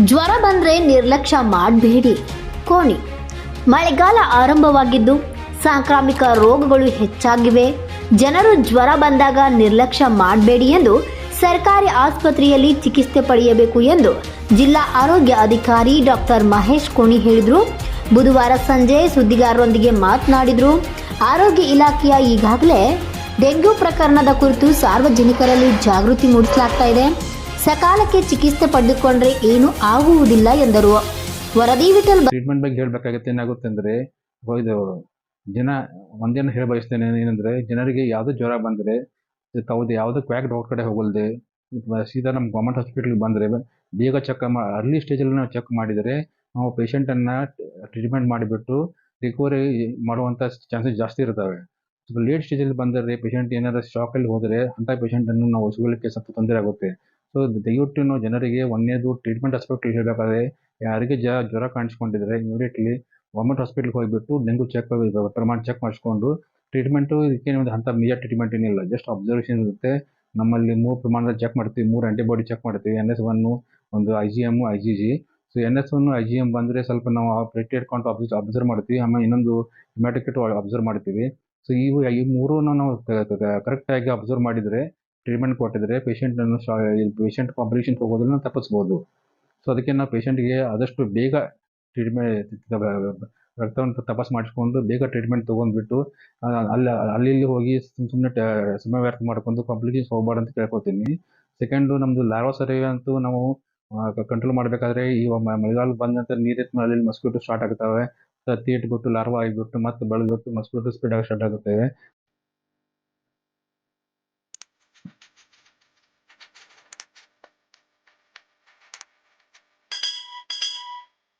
ಜ್ವರ ಬಂದರೆ ನಿರ್ಲಕ್ಷ್ಯ ಮಾಡಬೇಡಿ. ಕೋಣಿ. ಮಳೆಗಾಲ ಆರಂಭವಾಗಿದ್ದು ಸಾಂಕ್ರಾಮಿಕ ರೋಗಗಳು ಹೆಚ್ಚಾಗಿವೆ. ಜನರು ಜ್ವರ ಬಂದಾಗ ನಿರ್ಲಕ್ಷ್ಯ ಮಾಡಬೇಡಿ ಎಂದು ಸರ್ಕಾರಿ ಆಸ್ಪತ್ರೆಯಲ್ಲಿ ಚಿಕಿತ್ಸೆ ಪಡೆಯಬೇಕು ಎಂದು ಜಿಲ್ಲಾ ಆರೋಗ್ಯ ಅಧಿಕಾರಿ ಡಾಕ್ಟರ್ ಮಹೇಶ್ ಕೋಣಿ ಹೇಳಿದರು. ಬುಧವಾರ ಸಂಜೆ ಸುದ್ದಿಗಾರರೊಂದಿಗೆ ಮಾತನಾಡಿದರು. ಆರೋಗ್ಯ ಇಲಾಖೆಯ ಈಗಾಗಲೇ ಡೆಂಗ್ಯೂ ಪ್ರಕರಣದ ಕುರಿತು ಸಾರ್ವಜನಿಕರಲ್ಲಿ ಜಾಗೃತಿ ಮೂಡಿಸಲಾಗ್ತಾ ಇದೆ. ಸಕಾಲಕ್ಕೆ ಚಿಕಿತ್ಸೆ ಪಡೆದುಕೊಂಡ್ರೆ ಏನು ಆಗುವುದಿಲ್ಲ ಎಂದರು. ವರದಿ ವಿಠಲ್ ಟ್ರೀಟ್ಮೆಂಟ್ ಬಗ್ಗೆ ಹೇಳಬೇಕಾಗುತ್ತೆ ಏನಾಗುತ್ತೆ ಅಂದರೆ ಇದು ಜನ, ಒಂದೇನು ಹೇಳ ಬಯಸ್ತೇನೆ ಏನಂದರೆ, ಜನರಿಗೆ ಯಾವುದೇ ಜ್ವರ ಬಂದರೆ ತಾವು ಯಾವುದೇ ಕ್ವ್ಯಾಕ್ ಡಾಕ್ಟರ್ ಕಡೆ ಹೋಗಲ್ದೆ ಸೀದಾ ನಮ್ಮ ಗೌರ್ಮೆಂಟ್ ಹಾಸ್ಪಿಟ್ಲಿಗೆ ಬಂದರೆ, ಬೇಗ ಚೆಕ್ ಮಾ ಅರ್ಲಿ ಸ್ಟೇಜಲ್ಲಿ ನಾವು ಚೆಕ್ ಮಾಡಿದರೆ, ನಾವು ಪೇಷಂಟನ್ನು ಟ್ರೀಟ್ಮೆಂಟ್ ಮಾಡಿಬಿಟ್ಟು ರಿಕವರಿ ಮಾಡುವಂಥ ಚಾನ್ಸಸ್ ಜಾಸ್ತಿ ಇರ್ತವೆ ಸ್ವಲ್ಪ ಲೇಟ್ ಸ್ಟೇಜಲ್ಲಿ ಬಂದರೆ ಪೇಷಂಟ್ ಏನಾದರೂ ಶಾಕಲ್ಲಿ ಹೋದರೆ, ಅಂಥ ಪೇಷಂಟನ್ನು ನಾವು ಉಳಿಸ್ಕೊಳ್ಳಿಕ್ಕೆ ಸ್ವಲ್ಪ ತೊಂದರೆ ಆಗುತ್ತೆ. ಸೊ ದಯವಿಟ್ಟು ನಾವು ಜನರಿಗೆ ಒಂದನೇದು ಟ್ರೀಟ್ಮೆಂಟ್ ಆಸ್ಪೆಕ್ಟ್ ಹೇಳಬೇಕಾದ್ರೆ, ಯಾರಿಗೆ ಜ, ಜ್ವರ ಕಾಣಿಸ್ಕೊಂಡಿದ್ರೆ ಇಮಿಡಿಯೇಟ್ಲಿ ಗೌರ್ಮೆಂಟ್ ಹಾಸ್ಪಿಟ್ಲ್ಗೆ ಹೋಗಿಬಿಟ್ಟು ಡೆಂಗು ಚೆಕ್ ಪ್ರಮಾಣ ಚೆಕ್ ಮಾಡಿಸ್ಕೊಂಡು ಟ್ರೀಟ್ಮೆಂಟು ಇದಕ್ಕೆ ಒಂದು ಅಂಥ ಮೇಜರ್ ಟ್ರೀಟ್ಮೆಂಟ್ ಏನಿಲ್ಲ ಜಸ್ಟ್ ಅಬ್ಸರ್ವೇಷನ್ ಇರುತ್ತೆ. ನಮ್ಮಲ್ಲಿ ಮೂರು ಪ್ರಮಾಣದಲ್ಲಿ ಚೆಕ್ ಮಾಡ್ತೀವಿ. ಮೂರು ಆ್ಯಂಟಿಬಾಡಿ ಚೆಕ್ ಮಾಡ್ತೀವಿ. ಎನ್ ಎಸ್ ಒನ್ನು ಒಂದು I G M I G G so N S one I G M ಬಂದರೆ ಸ್ವಲ್ಪ ನಾವು ಪ್ಲೇಟ್ ಇಟ್ಕೊಂಡು ಅಬ್ಸ್ ಅಬ್ಸರ್ವ್ ಮಾಡ್ತೀವಿ. ಆಮೇಲೆ ಇನ್ನೊಂದು ಹಿಮ್ಯಾಟಿಕೆಟ್ ಅಬ್ಸರ್ವ್ ಮಾಡ್ತೀವಿ. ಸೊ ಇವು, ಈ ಮೂರನ್ನು ನಾವು ಕರೆಕ್ಟಾಗಿ ಅಬ್ಸರ್ವ್ ಮಾಡಿದರೆ ಟ್ರೀಟ್ಮೆಂಟ್ ಕೊಟ್ಟಿದ್ರೆ ಪೇಷಂಟನ್ನು ಪೇಷಂಟ್ ಕಾಂಪ್ಲಿಕೇಶನ್ ಹೋಗೋದನ್ನು ತಪ್ಪಿಸ್ಬೋದು. ಸೊ ಅದಕ್ಕೆ ನಾವು ಪೇಷಂಟ್ಗೆ ಆದಷ್ಟು ಬೇಗ ಟ್ರೀಟ್ಮೆಂಟ್ ರಕ್ತವನ್ನು ತಪಾಸ್ ಮಾಡಿಸ್ಕೊಂಡು ಬೇಗ ಟ್ರೀಟ್ಮೆಂಟ್ ತೊಗೊಂಡ್ಬಿಟ್ಟು ಅಲ್ಲಿ ಅಲ್ಲಿ ಇಲ್ಲಿ ಹೋಗಿ ಸುಮ್ಮ ಸುಮ್ಮನೆ ಸಮಯ ವ್ಯರ್ಥ ಮಾಡ್ಕೊಂಡು ಕಾಂಪ್ಲಿಕೇಶನ್ಸ್ ಹೋಗ್ಬಾರ್ದು ಅಂತ ಕೇಳ್ಕೊತೀನಿ. ಸೆಕೆಂಡು ನಮ್ಮದು ಲಾರ್ವಾ ಸರ್ವೆ ಅಂತೂ ನಾವು ಕಂಟ್ರೋಲ್ ಮಾಡಬೇಕಾದ್ರೆ ಈ ಮಳೆಗಾಲ ಬಂದ ನಂತರ ನೀರಿತ್ತು ಅಲ್ಲಿ ಮಸ್ಕಿಟೋ ಸ್ಟಾರ್ಟ್ ಆಗ್ತವೆ. ತತ್ತಿ ಇಟ್ಬಿಟ್ಟು ಲಾರ್ವಾ ಆಗಿಬಿಟ್ಟು ಮತ್ತೆ ಬೆಳೆದ್ಬಿಟ್ಟು ಮಸ್ಕಿಟೋ ಸ್ಪ್ರೆಡ್ ಆಗಿ ಸ್ಟಾರ್ಟ್ ಆಗುತ್ತವೆ